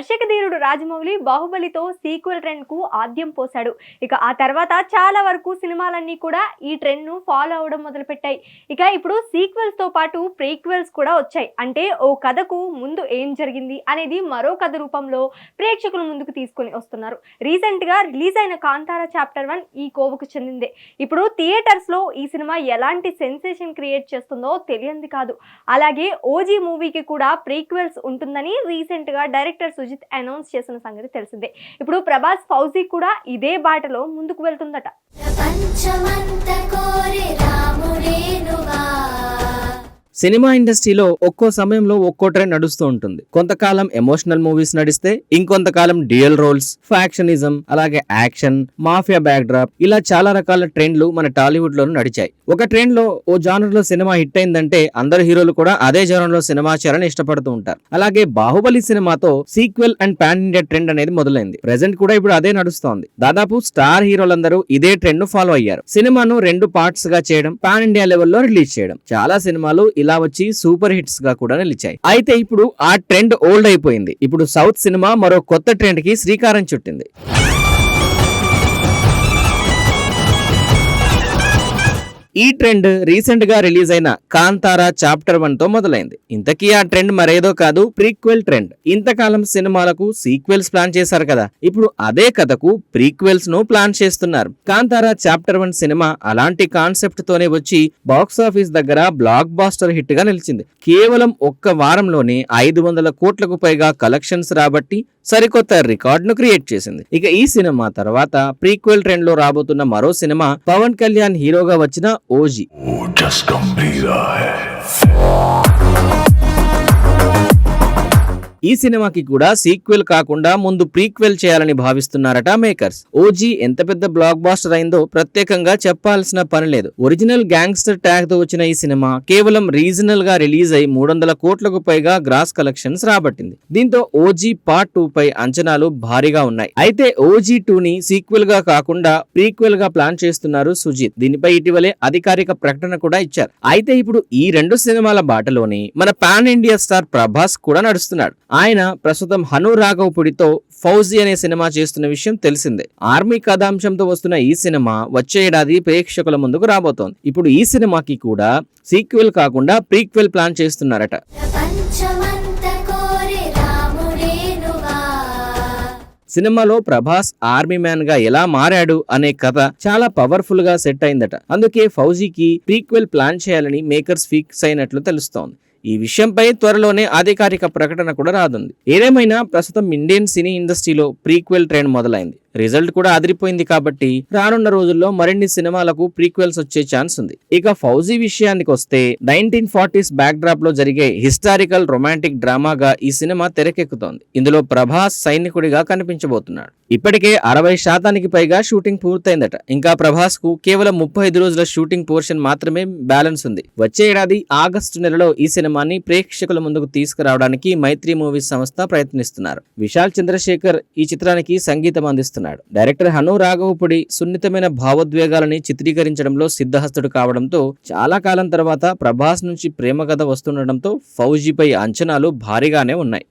దర్శక ధీరుడు రాజమౌళి బాహుబలితో సీక్వెల్ ట్రెండ్కు ఆద్యం పోశాడు. ఇక ఆ తర్వాత చాలా వరకు సినిమాలన్నీ కూడా ఈ ట్రెండ్ను ఫాలో అవడం మొదలుపెట్టాయి. ఇక ఇప్పుడు సీక్వెల్స్తో పాటు ప్రీక్వెల్స్ కూడా వచ్చాయి. అంటే ఓ కథకు ముందు ఏం జరిగింది అనేది మరో కథ రూపంలో ప్రేక్షకుల ముందుకు తీసుకొని వస్తున్నారు. రీసెంట్గా రిలీజ్ అయిన కాంతార చాప్టర్ వన్ ఈ కోవకు చెందిందే. ఇప్పుడు థియేటర్స్లో ఈ సినిమా ఎలాంటి సెన్సేషన్ క్రియేట్ చేస్తుందో తెలియంది కాదు. అలాగే ఓజీ మూవీకి కూడా ప్రీక్వెల్స్ ఉంటుందని రీసెంట్గా డైరెక్టర్ సుజిత్ అనౌన్స్ చేసిన సంగతి తెలిసిందే. ఇప్పుడు ప్రభాస్ ఫౌజీ కూడా ఇదే బాటలో ముందుకు వెళ్తుందట. కోరి సినిమా ఇండస్ట్రీలో ఒక్కో సమయంలో ఒక్కో ట్రెండ్ నడుస్తూ ఉంటుంది. కొంతకాలం ఎమోషనల్ మూవీస్ నడిస్తే ఇంకొంతకాలం డియల్ రోల్స్ ఫ్యాక్షనిజం అలాగే యాక్షన్ మాఫియా బ్యాక్ డ్రాప్ ఇలా చాలా రకాల ట్రెండ్లు మన టాలీవుడ్ లోను నడిచాయి. ఒక ట్రెండ్లో ఓ జానర్లో సినిమా హిట్ అయిందంటే అందరు హీరోలు కూడా అదే జానర్లో సినిమా చేయాలని ఇష్టపడుతూ ఉంటారు. అలాగే బాహుబలి సినిమాతో sequel and pan India trend అనేది మొదలైంది. ప్రెసెంట్ కూడా ఇప్పుడు అదే నడుస్తోంది. దాదాపు స్టార్ హీరోలందరూ ఇదే ట్రెండ్ను ఫాలో అయ్యారు. సినిమాను రెండు పార్ట్స్గా చేయడం పాన్ ఇండియా లెవెల్లో రిలీజ్ చేయడం. చాలా సినిమాలు ఇలా వచ్చి సూపర్ హిట్స్గా కూడా నిలిచాయి. అయితే ఇప్పుడు ఆ ట్రెండ్ ఓల్డ్ అయిపోయింది. ఇప్పుడు సౌత్ సినిమా మరో కొత్త ట్రెండ్కి శ్రీకారం చుట్టింది. ఈ ట్రెండ్ రీసెంట్గా రిలీజ్ అయిన కాంతారా చాప్టర్ వన్తో మొదలైంది. ఇంతకీ ఆ ట్రెండ్ మరేదో కాదు ప్రీక్వెల్ ట్రెండ్. ఇంతకాలం సినిమాలకు సీక్వెల్స్ ప్లాన్ చేశారు కదా. ఇప్పుడు అదే కథకు ప్రీక్వెల్స్ను ప్లాన్ చేస్తున్నారు. కాంతారా చాప్టర్ వన్ సినిమా అలాంటి కాన్సెప్ట్ తోనే వచ్చి బాక్స్ ఆఫీస్ దగ్గర బ్లాక్ బాస్టర్ హిట్గా నిలిచింది. కేవలం ఒక్క వారంలోనే ఐదు వందల కోట్లకు పైగా కలెక్షన్స్ రాబట్టి సరికొత్త రికార్డ్ను క్రియేట్ చేసింది. ఇక ఈ సినిమా తర్వాత ప్రీక్వెల్ ట్రెండ్లో రాబోతున్న మరో సినిమా పవన్ కళ్యాణ్ హీరోగా వచ్చిన ओजी। जस गंभीर है। ఈ సినిమాకి కూడా సీక్వెల్ కాకుండా ముందు ప్రీక్వెల్ చేయాలని భావిస్తున్నారట మేకర్స్. ఓజీ ఎంత పెద్ద బ్లాక్ బాస్టర్ అయిందో ప్రత్యేకంగా చెప్పాల్సిన పని లేదు. ఒరిజినల్ గ్యాంగ్స్టర్ ట్యాగ్తో వచ్చిన ఈ సినిమా కేవలం రీజనల్గా రిలీజ్ అయి మూడు వందల కోట్లకు పైగా గ్రాస్ కలెక్షన్స్ రాబట్టింది. దీంతో ఓజీ పార్ట్ టూ పై అంచనాలు భారీగా ఉన్నాయి. అయితే ఓజీ టూ ని సీక్వెల్గా కాకుండా ప్రీక్వెల్గా ప్లాన్ చేస్తున్నారు సుజిత్. దీనిపై ఇటీవలే అధికారిక ప్రకటన కూడా ఇచ్చారు. అయితే ఇప్పుడు ఈ రెండు సినిమాల బాటలోని మన పాన్ ఇండియా స్టార్ ప్రభాస్ కూడా నడుస్తున్నాడు. ఆయన ప్రస్తుతం హను రాఘవపుడితో ఫౌజీ అనే సినిమా చేస్తున్న విషయం తెలిసిందే. ఆర్మీ కథాంశంతో వస్తున్న ఈ సినిమా వచ్చే ఏడాది ప్రేక్షకుల ముందుకు రాబోతోంది. ఇప్పుడు ఈ సినిమాకి కూడా సీక్వెల్ కాకుండా ప్రీక్వెల్ ప్లాన్ చేస్తున్నారట. సినిమాలో ప్రభాస్ ఆర్మీ మ్యాన్గా ఎలా మారాడు అనే కథ చాలా పవర్ఫుల్గా సెట్ అయిందట. అందుకే ఫౌజీకి ప్రీక్వెల్ ప్లాన్ చేయాలని మేకర్స్ ఫిక్స్ అయినట్లు తెలుస్తోంది. ఈ విషయంపై త్వరలోనే అధికారిక ప్రకటన కూడా రానుంది. ఏదేమైనా ప్రస్తుతం ఇండియన్ సినీ ఇండస్ట్రీలో ప్రీక్వెల్ ట్రెండ్ మొదలైంది. రిజల్ట్ కూడా అదిరిపోయింది కాబట్టి రానున్న రోజుల్లో మరిన్ని సినిమాలకు ప్రీక్వెల్స్ వచ్చే ఛాన్స్ ఉంది. ఇక ఫౌజీ విషయానికి వస్తే నైన్టీన్ ఫార్టీస్ బ్యాక్ డ్రాప్లో జరిగే హిస్టారికల్ రొమాంటిక్ డ్రామాగా ఈ సినిమా తెరకెక్కుతోంది. ఇందులో ప్రభాస్ సైనికుడిగా కనిపించబోతున్నాడు. ఇప్పటికే అరవై శాతానికి పైగా షూటింగ్ పూర్తయిందట. ఇంకా ప్రభాస్కు కేవలం ముప్పై ఐదు రోజుల షూటింగ్ పోర్షన్ మాత్రమే బ్యాలెన్స్ ఉంది. వచ్చే ఏడాది ఆగస్టు నెలలో ఈ సినిమాని ప్రేక్షకుల ముందుకు తీసుకురావడానికి మైత్రి మూవీస్ సంస్థ ప్రయత్నిస్తున్నారు. విశాల్ చంద్రశేఖర్ ఈ చిత్రానికి సంగీతం అందిస్తున్నారు. డైరెక్టర్ హను రాఘవపుడి సున్నితమైన భావోద్వేగాలని చిత్రీకరించడంలో సిద్ధహస్తుడు కావడంతో చాలా కాలం తర్వాత ప్రభాస్ నుంచి ప్రేమ కథ వస్తుండటంతో ఫౌజీపై అంచనాలు భారీగానే ఉన్నాయి.